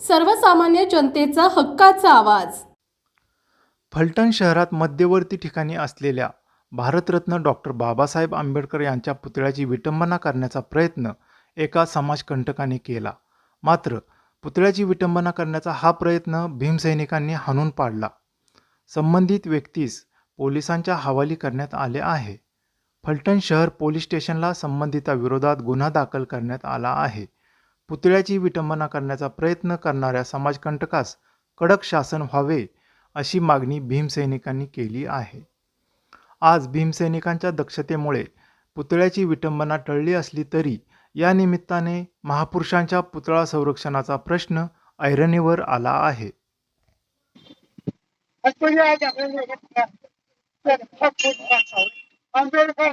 सर्वसामान्य जनतेचा हक्काचा आवाज. फलटण शहरात मध्यवर्ती ठिकाणी असलेल्या भारतरत्न डॉक्टर बाबासाहेब आंबेडकर यांच्या पुतळ्याची विटंबना करण्याचा प्रयत्न एका समाजकंटकाने केला. मात्र पुतळ्याची विटंबना करण्याचा हा प्रयत्न भीमसैनिकांनी हाणून पाडला. संबंधित व्यक्तीस पोलिसांच्या हवाली करण्यात आले आहे. फलटण शहर पोलीस स्टेशनला संबंधिताविरोधात गुन्हा दाखल करण्यात आला आहे. पुतळ्याची विटंबना करण्याचा प्रयत्न करणाऱ्या समाजकंटकास कडक शासन व्हावे अशी मागणी भीमसैनिकांनी केली आहे. आज भीमसैनिकांच्या दक्षतेमुळे पुतळ्याची विटंबना टळली असली तरी या निमित्ताने महापुरुषांच्या पुतळा संरक्षणाचा प्रश्न ऐरणीवर आला आहे. आंबेडकर